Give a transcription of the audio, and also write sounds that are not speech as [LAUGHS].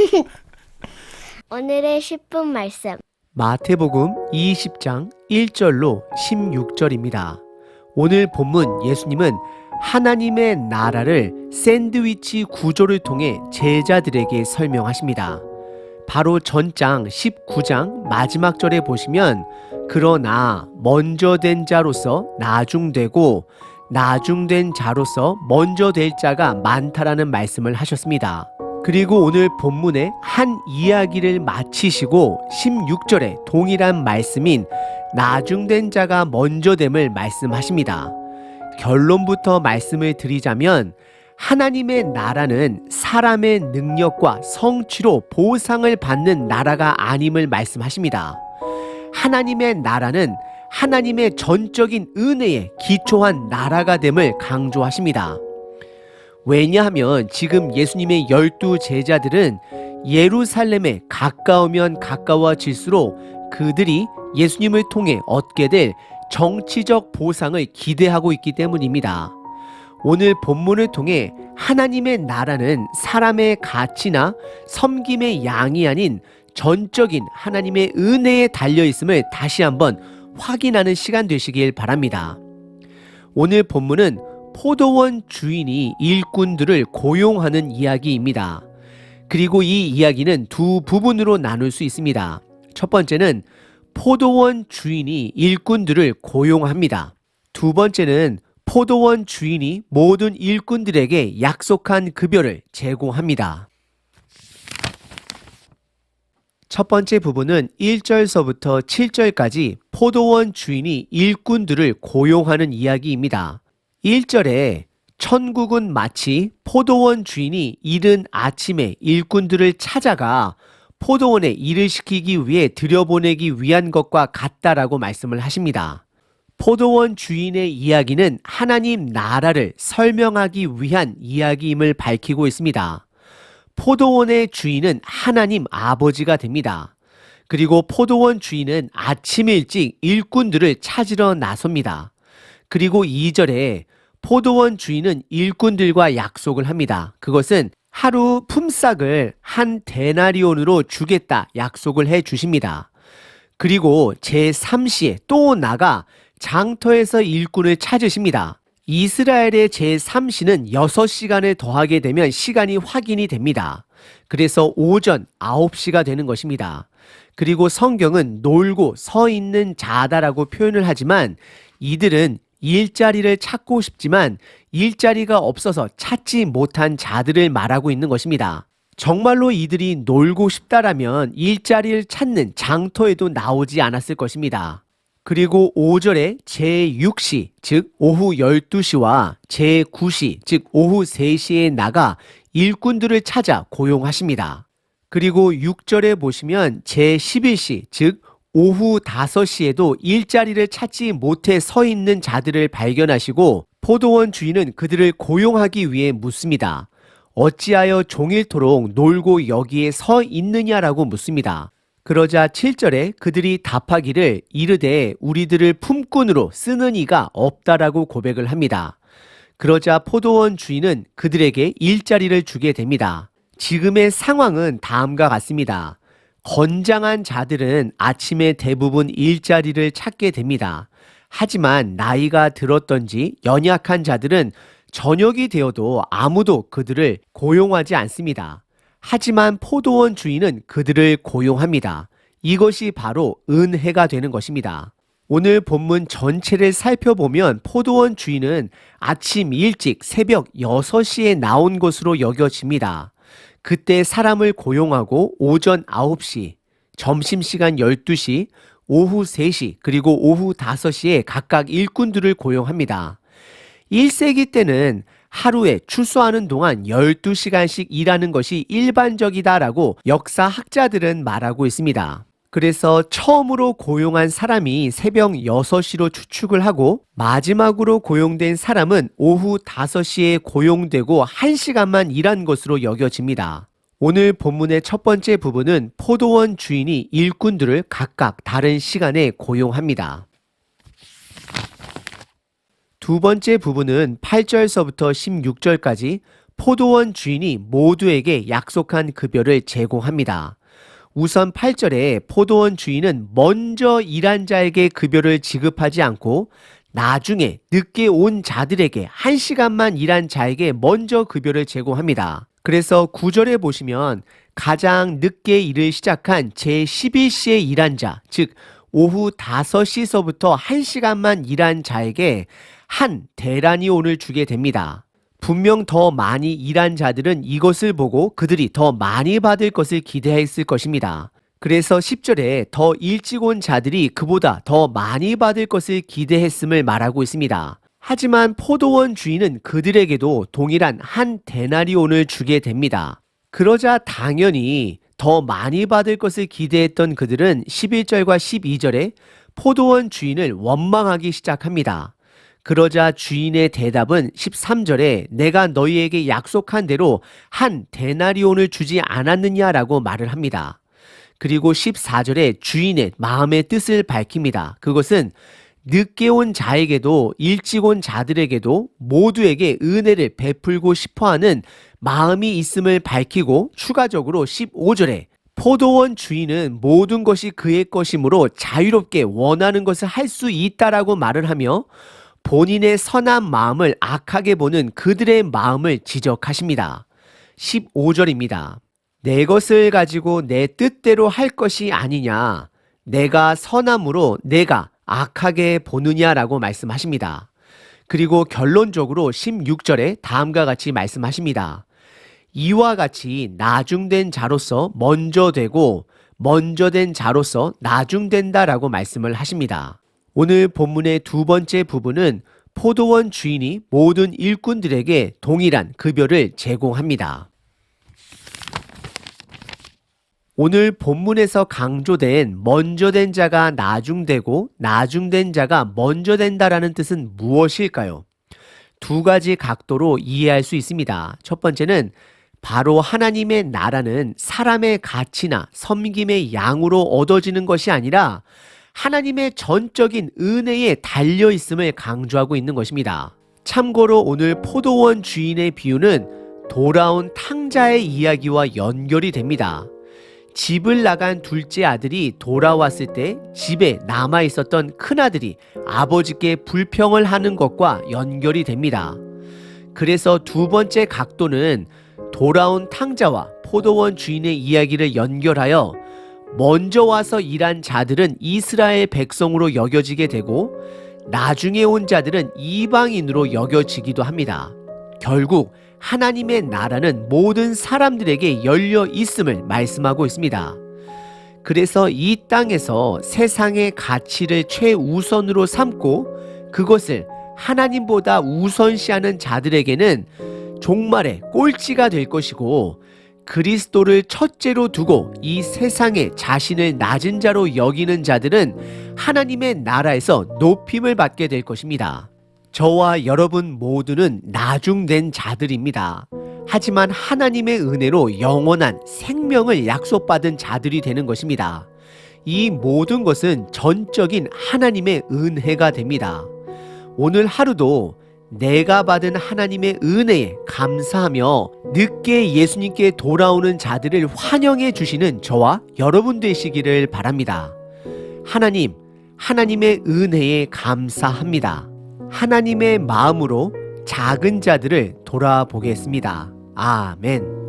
[LAUGHS] 오늘의 10분 말씀. 마태복음 20장 1절로 16절입니다. 오늘 본문 예수님은 하나님의 나라를 샌드위치 구조를 통해 제자들에게 설명하십니다. 바로 전장 19장 마지막 절에 보시면 그러나 먼저 된 자로서 나중되고 나중된 자로서 먼저 될 자가 많다라는 말씀을 하셨습니다. 그리고 오늘 본문의 한 이야기를 마치시고 16절에 동일한 말씀인 나중된 자가 먼저 됨을 말씀하십니다. 결론부터 말씀을 드리자면 하나님의 나라는 사람의 능력과 성취로 보상을 받는 나라가 아님을 말씀하십니다. 하나님의 나라는 하나님의 전적인 은혜에 기초한 나라가 됨을 강조하십니다. 왜냐하면 지금 예수님의 열두 제자들은 예루살렘에 가까우면 가까워질수록 그들이 예수님을 통해 얻게 될 정치적 보상을 기대하고 있기 때문입니다. 오늘 본문을 통해 하나님의 나라는 사람의 가치나 섬김의 양이 아닌 전적인 하나님의 은혜에 달려 있음을 다시 한번 확인하는 시간 되시길 바랍니다. 오늘 본문은 포도원 주인이 일꾼들을 고용하는 이야기입니다. 그리고 이 이야기는 두 부분으로 나눌 수 있습니다. 첫 번째는 포도원 주인이 일꾼들을 고용합니다. 두 번째는 포도원 주인이 모든 일꾼들에게 약속한 급여를 제공합니다. 첫 번째 부분은 1절서부터 7절까지 포도원 주인이 일꾼들을 고용하는 이야기입니다. 1절에 천국은 마치 포도원 주인이 이른 아침에 일꾼들을 찾아가 포도원에 일을 시키기 위해 들여보내기 위한 것과 같다라고 말씀을 하십니다. 포도원 주인의 이야기는 하나님 나라를 설명하기 위한 이야기임을 밝히고 있습니다. 포도원의 주인은 하나님 아버지가 됩니다. 그리고 포도원 주인은 아침 일찍 일꾼들을 찾으러 나섭니다. 그리고 2절에 포도원 주인은 일꾼들과 약속을 합니다. 그것은 하루 품삯을 한 데나리온으로 주겠다 약속을 해 주십니다. 그리고 제3시에 또 나가 장터에서 일꾼을 찾으십니다. 이스라엘의 제3시는 6시간을 더하게 되면 시간이 확인이 됩니다. 그래서 오전 9시가 되는 것입니다. 그리고 성경은 놀고 서 있는 자다라고 표현을 하지만 이들은 일자리를 찾고 싶지만 일자리가 없어서 찾지 못한 자들을 말하고 있는 것입니다. 정말로 이들이 놀고 싶다라면 일자리를 찾는 장터에도 나오지 않았을 것입니다. 그리고 5절에 제6시, 즉 오후 12시와 제9시, 즉 오후 3시에 나가 일꾼들을 찾아 고용하십니다. 그리고 6절에 보시면 제11시, 즉 오후 5시에도 일자리를 찾지 못해 서 있는 자들을 발견하시고 포도원 주인은 그들을 고용하기 위해 묻습니다. 어찌하여 종일토록 놀고 여기에 서 있느냐라고 묻습니다. 그러자 7절에 그들이 답하기를 이르되 우리들을 품꾼으로 쓰는 이가 없다라고 고백을 합니다. 그러자 포도원 주인은 그들에게 일자리를 주게 됩니다. 지금의 상황은 다음과 같습니다. 건장한 자들은 아침에 대부분 일자리를 찾게 됩니다. 하지만 나이가 들었던지 연약한 자들은 저녁이 되어도 아무도 그들을 고용하지 않습니다. 하지만 포도원 주인은 그들을 고용합니다. 이것이 바로 은혜가 되는 것입니다. 오늘 본문 전체를 살펴보면 포도원 주인은 아침 일찍 새벽 6시에 나온 것으로 여겨집니다. 그때 사람을 고용하고 오전 9시, 점심시간 12시, 오후 3시, 그리고 오후 5시에 각각 일꾼들을 고용합니다. 1세기 때는 하루에 출소하는 동안 12시간씩 일하는 것이 일반적이다라고 역사학자들은 말하고 있습니다. 그래서 처음으로 고용한 사람이 새벽 6시로 추측을 하고 마지막으로 고용된 사람은 오후 5시에 고용되고 1시간만 일한 것으로 여겨집니다. 오늘 본문의 첫 번째 부분은 포도원 주인이 일꾼들을 각각 다른 시간에 고용합니다. 두 번째 부분은 8절서부터 16절까지 포도원 주인이 모두에게 약속한 급여를 제공합니다. 우선 8절에 포도원 주인은 먼저 일한 자에게 급여를 지급하지 않고 나중에 늦게 온 자들에게 한 시간만 일한 자에게 먼저 급여를 제공합니다. 그래서 9절에 보시면 가장 늦게 일을 시작한 제 11시에 일한 자, 즉 오후 5시서부터 1시간만 일한 자에게 한 대라니온을 주게 됩니다. 분명 더 많이 일한 자들은 이것을 보고 그들이 더 많이 받을 것을 기대했을 것입니다. 그래서 10절에 더 일찍 온 자들이 그보다 더 많이 받을 것을 기대했음을 말하고 있습니다. 하지만 포도원 주인은 그들에게도 동일한 한 데나리온을 주게 됩니다. 그러자 당연히 더 많이 받을 것을 기대했던 그들은 11절과 12절에 포도원 주인을 원망하기 시작합니다. 그러자 주인의 대답은 13절에 내가 너희에게 약속한 대로 한 데나리온을 주지 않았느냐라고 말을 합니다. 그리고 14절에 주인의 마음의 뜻을 밝힙니다. 그것은 늦게 온 자에게도 일찍 온 자들에게도 모두에게 은혜를 베풀고 싶어 하는 마음이 있음을 밝히고 추가적으로 15절에 포도원 주인은 모든 것이 그의 것이므로 자유롭게 원하는 것을 할 수 있다라고 말을 하며 본인의 선한 마음을 악하게 보는 그들의 마음을 지적하십니다. 15절입니다. 내 것을 가지고 내 뜻대로 할 것이 아니냐. 내가 선함으로 내가 악하게 보느냐라고 말씀하십니다. 그리고 결론적으로 16절에 다음과 같이 말씀하십니다. 이와 같이 나중된 자로서 먼저 되고 먼저 된 자로서 나중된다라고 말씀을 하십니다. 오늘 본문의 두 번째 부분은 포도원 주인이 모든 일꾼들에게 동일한 급여를 제공합니다. 오늘 본문에서 강조된 먼저 된 자가 나중되고 나중된 자가 먼저 된다라는 뜻은 무엇일까요? 두 가지 각도로 이해할 수 있습니다. 첫 번째는 바로 하나님의 나라는 사람의 가치나 섬김의 양으로 얻어지는 것이 아니라 하나님의 전적인 은혜에 달려 있음을 강조하고 있는 것입니다. 참고로 오늘 포도원 주인의 비유는 돌아온 탕자의 이야기와 연결이 됩니다. 집을 나간 둘째 아들이 돌아왔을 때 집에 남아 있었던 큰 아들이 아버지께 불평을 하는 것과 연결이 됩니다. 그래서 두 번째 각도는 돌아온 탕자와 포도원 주인의 이야기를 연결하여 먼저 와서 일한 자들은 이스라엘 백성으로 여겨지게 되고 나중에 온 자들은 이방인으로 여겨지기도 합니다. 결국 하나님의 나라는 모든 사람들에게 열려 있음을 말씀하고 있습니다. 그래서 이 땅에서 세상의 가치를 최우선으로 삼고 그것을 하나님보다 우선시하는 자들에게는 종말의 꼴찌가 될 것이고 그리스도를 첫째로 두고 이 세상에 자신을 낮은 자로 여기는 자들은 하나님의 나라에서 높임을 받게 될 것입니다. 저와 여러분 모두는 나중된 자들입니다. 하지만 하나님의 은혜로 영원한 생명을 약속받은 자들이 되는 것입니다. 이 모든 것은 전적인 하나님의 은혜가 됩니다. 오늘 하루도 내가 받은 하나님의 은혜에 감사하며 늦게 예수님께 돌아오는 자들을 환영해 주시는 저와 여러분 되시기를 바랍니다. 하나님, 하나님의 은혜에 감사합니다. 하나님의 마음으로 작은 자들을 돌아보겠습니다. 아멘.